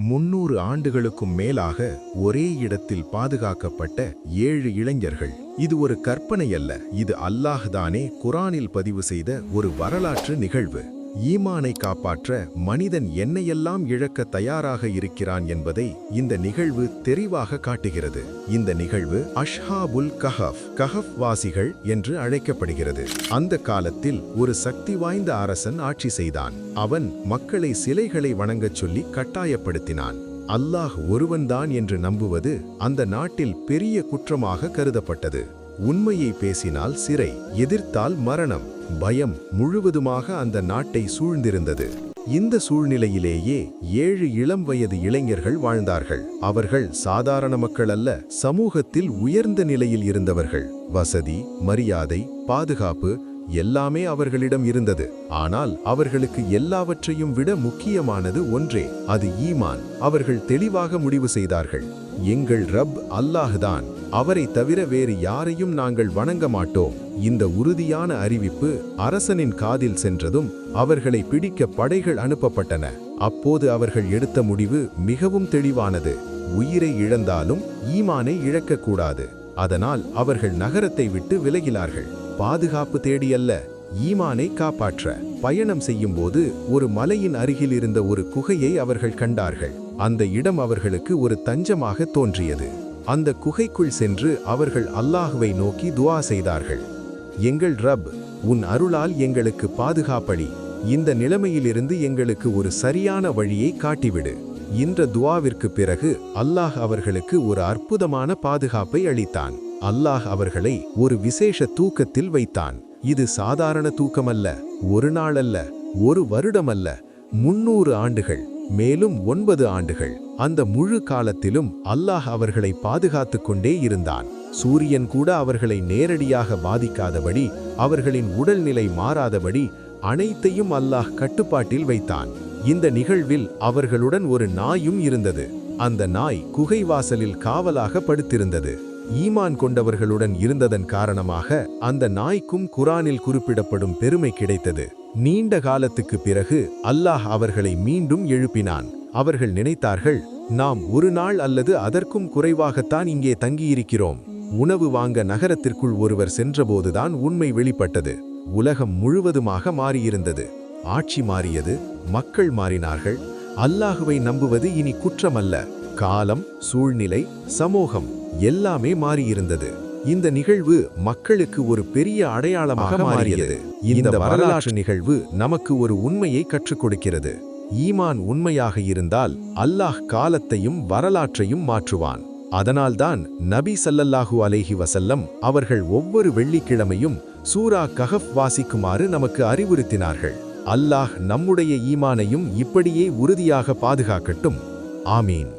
முன்னூறு ஆண்டுகளுக்கும் மேலாக ஒரே இடத்தில் பாதுகாக்கப்பட்ட ஏழு இளைஞர்கள். இது ஒரு கற்பனை அல்ல இது அல்லாஹ் தானே குரானில் பதிவு செய்த ஒரு வரலாற்று நிகழ்வு. ஈமானை காப்பாற்ற மனிதன் என்னையெல்லாம் இழக்க தயாராக இருக்கிறான் என்பதை இந்த நிகழ்வு தெரிவாக காட்டுகிறது. இந்த நிகழ்வு அஷ்ஹாபுல் கஹஃப் கஹஃப் வாசிகள் என்று அழைக்கப்படுகிறது. அந்த காலத்தில் ஒரு சக்தி வாய்ந்த அரசன் ஆட்சி செய்தான். அவன் மக்களை சிலைகளை வணங்கச் சொல்லி கட்டாயப்படுத்தினான். அல்லாஹ் ஒருவன்தான் என்று நம்புவது அந்த நாட்டில் பெரிய குற்றமாக கருதப்பட்டது. உண்மையை பேசினால் சிறை எதிர்த்தால் மரணம். பயம் முழுவதுமாக அந்த நாட்டை சூழ்ந்திருந்தது. இந்த சூழ்நிலையிலேயே ஏழு இளம் வயது இளைஞர்கள் வாழ்ந்தார்கள். அவர்கள் சாதாரண மக்கள் அல்ல சமூகத்தில் உயர்ந்த நிலையில் இருந்தவர்கள். வசதி மரியாதை பாதுகாப்பு எல்லாமே அவர்களிடம் இருந்தது. ஆனால் அவர்களுக்கு எல்லாவற்றையும் விட முக்கியமானது ஒன்றே அது ஈமான். அவர்கள் தெளிவாக முடிவு செய்தார்கள் எங்கள் ரப் அல்லாஹ்தான் அவரை தவிர வேறு யாரையும் நாங்கள் வணங்க மாட்டோம். இந்த உறுதியான அறிவிப்பு அரசனின் காதில் சென்றதும் அவர்களை பிடிக்க படைகள் அனுப்பப்பட்டன. அப்போது அவர்கள் எடுத்த முடிவு மிகவும் தெளிவானது. உயிரை இழந்தாலும் ஈமானை இழக்கக்கூடாது. அதனால் அவர்கள் நகரத்தை விட்டு விலகினார்கள். பாதுகாப்பு தேடியல்ல ஈமானை காப்பாற்ற பயணம் செய்யும்போது ஒரு மலையின் அருகில் இருந்த ஒரு குகையை அவர்கள் கண்டார்கள். அந்த இடம் அவர்களுக்கு ஒரு தஞ்சமாக தோன்றியது. அந்த குகைக்குள் சென்று அவர்கள் அல்லாஹுவை நோக்கி துவா செய்தார்கள். எங்கள் ரப் உன் அருளால் எங்களுக்கு பாதுகாப்படி. இந்த நிலைமையிலிருந்து எங்களுக்கு ஒரு சரியான வழியை காட்டிவிடு இந்த துவாவிற்கு பிறகு அல்லாஹ் அவர்களுக்கு ஒரு அற்புதமான பாதுகாப்பை அளித்தான். அல்லாஹ் அவர்களை ஒரு விசேஷ தூக்கத்தில் வைத்தான். இது சாதாரண தூக்கமல்ல ஒரு நாளல்ல ஒரு வருடமல்ல முன்னூறு ஆண்டுகள். மேலும் ஒன்பது ஆண்டுகள். அந்த முழு காலத்திலும் அல்லாஹ் அவர்களை பாதுகாத்துக் கொண்டே இருந்தான். சூரியன் கூட அவர்களை நேரடியாக பாதிக்காதபடி அவர்களின் உடல்நிலை மாறாதபடி அனைத்தையும் அல்லாஹ் கட்டுப்பாட்டில் வைத்தான். இந்த நிகழ்வில் அவர்களுடன் ஒரு நாயும் இருந்தது. அந்த நாய் குகை வாசலில் காவலாக படுத்திருந்தது. ஈமான் கொண்டவர்களுடன் இருந்ததன் காரணமாக அந்த நாய்க்கும் குரானில் குறிப்பிடப்படும் பெருமை கிடைத்தது. நீண்ட காலத்துக்கு பிறகு அல்லாஹ் அவர்களை மீண்டும் எழுப்பினான். அவர்கள் நினைத்தார்கள் நாம் ஒரு நாள் அல்லது அதற்கும் குறைவாகத்தான் இங்கே தங்கியிருக்கிறோம். உணவு வாங்க நகரத்திற்குள் ஒருவர் சென்றபோதுதான் உண்மை வெளிப்பட்டது. உலகம் முழுவதுமாக மாறியிருந்தது. ஆட்சி மாறியது மக்கள் மாறினார்கள். அல்லாஹுவை நம்புவது இனி குற்றமல்ல. காலம் சூழ்நிலை சமூகம் எல்லாமே மாறியிருந்தது. இந்த நிகழ்வு மக்களுக்கு ஒரு பெரிய அடையாளமாக மாறியது. இந்த வரலாற்று நிகழ்வு நமக்கு ஒரு உண்மையை கற்றுக் கொடுக்கிறது. ஈமான் உண்மையாக இருந்தால் அல்லாஹ் காலத்தையும் வரலாற்றையும் மாற்றுவான். அதனால்தான் நபி சல்லல்லாஹு அலேஹி வசல்லம் அவர்கள் ஒவ்வொரு வெள்ளிக்கிழமையும் சூரா கஹப் வாசிக்குமாறு நமக்கு அறிவுறுத்தினார்கள். அல்லாஹ் நம்முடைய ஈமானையும் இப்படியே உறுதியாக பாதுகாக்கட்டும். ஆமீன்.